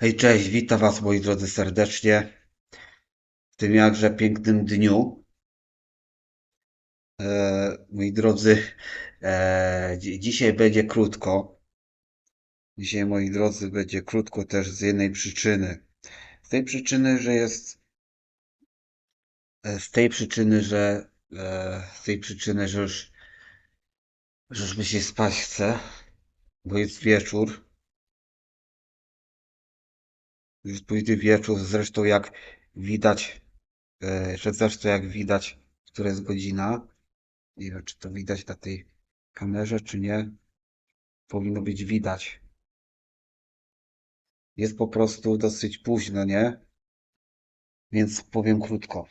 Hej, cześć, witam Was moi drodzy serdecznie w tym jakże pięknym dniu. E, moi drodzy, e, dzi- dzisiaj będzie krótko. Dzisiaj, moi drodzy, będzie krótko też z jednej przyczyny. Z tej przyczyny, że jest. e, Z tej przyczyny, że. E, z tej przyczyny, że już. że już mi się spać chce, bo jest wieczór. Już późny wieczór, zresztą jak widać, e, że zresztą jak widać, która jest godzina. Nie wiem, czy to widać na tej kamerze, czy nie. Powinno być widać. Jest po prostu dosyć późno, nie? Więc powiem krótko.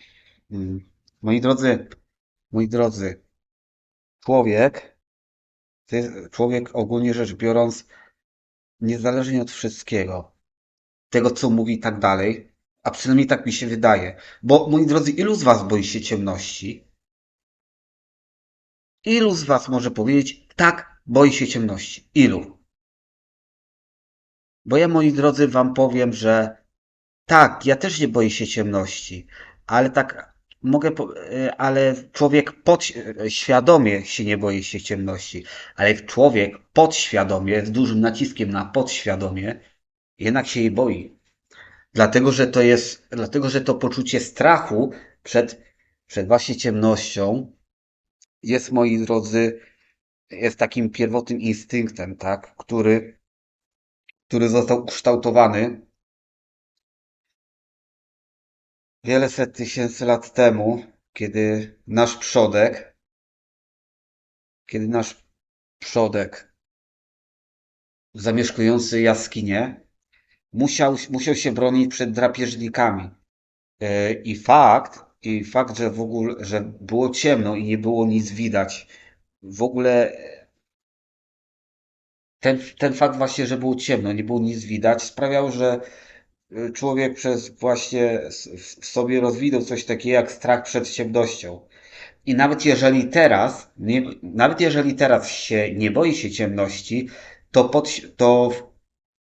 Mm. Moi drodzy, moi drodzy, człowiek, człowiek ogólnie rzecz biorąc, niezależnie od wszystkiego, tego co mówi i tak dalej, a przynajmniej tak mi się wydaje. Bo moi drodzy, ilu z was boi się ciemności? Ilu z was może powiedzieć, tak, boi się ciemności? Ilu? Bo ja, moi drodzy, wam powiem, że tak, ja też nie boję się ciemności, ale tak mogę, e, ale człowiek podświadomie się nie boi się ciemności, ale człowiek podświadomie, z dużym naciskiem na podświadomie, jednak się jej boi. Dlatego, że to jest, dlatego, że to poczucie strachu przed, przed właśnie ciemnością jest, moi drodzy, jest takim pierwotnym instynktem, tak, który, który został ukształtowany wiele set tysięcy lat temu, kiedy nasz przodek, kiedy nasz przodek zamieszkujący jaskinie musiał, musiał się bronić przed drapieżnikami. E, I fakt, i fakt, że w ogóle, że było ciemno i nie było nic widać, w ogóle e, ten, ten fakt właśnie, że było ciemno, nie było nic widać, sprawiał, że e, człowiek przez właśnie w sobie rozwinął coś takiego jak strach przed ciemnością. I nawet jeżeli teraz, nie, nawet jeżeli teraz się nie boi się ciemności, to, pod, to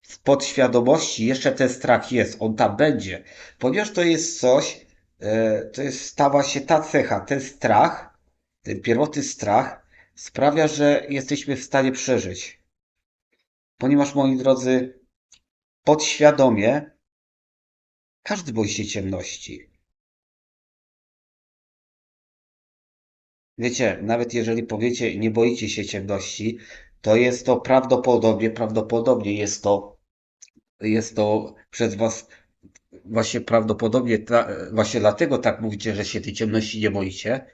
w, podświadomości jeszcze ten strach jest, on tam będzie. Ponieważ to jest coś, e, to jest, stała się ta cecha, ten strach, ten pierwotny strach sprawia, że jesteśmy w stanie przeżyć. Ponieważ, moi drodzy, podświadomie każdy boi się ciemności. Wiecie, nawet jeżeli powiecie, nie boicie się ciemności, to jest to prawdopodobnie, prawdopodobnie jest to, jest to przez was właśnie prawdopodobnie, właśnie dlatego tak mówicie, że się tej ciemności nie boicie,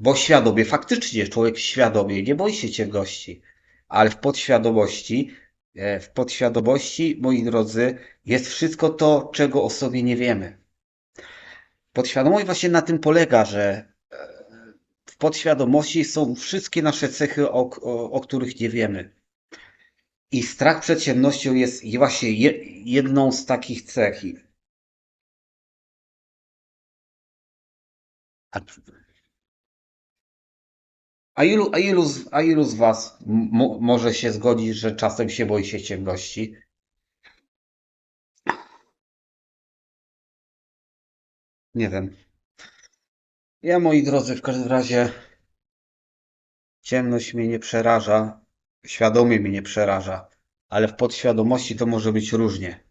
bo świadomie, faktycznie człowiek świadomie nie boi się ciemności, ale w podświadomości, e, w podświadomości, moi drodzy, jest wszystko to, czego o sobie nie wiemy. Podświadomość właśnie na tym polega, że w podświadomości są wszystkie nasze cechy, o, o, o których nie wiemy. I strach przed ciemnością jest właśnie je, jedną z takich cech. A, ilu, a, ilu, z- a ilu z Was może się zgodzić, że czasem się boi się ciemności? Nie wiem. Ja, moi drodzy, w każdym razie ciemność mnie nie przeraża, świadomie mnie nie przeraża, ale w podświadomości to może być różnie.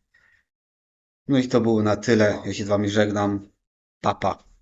No i to było na tyle. Ja się z Wami żegnam. Papa.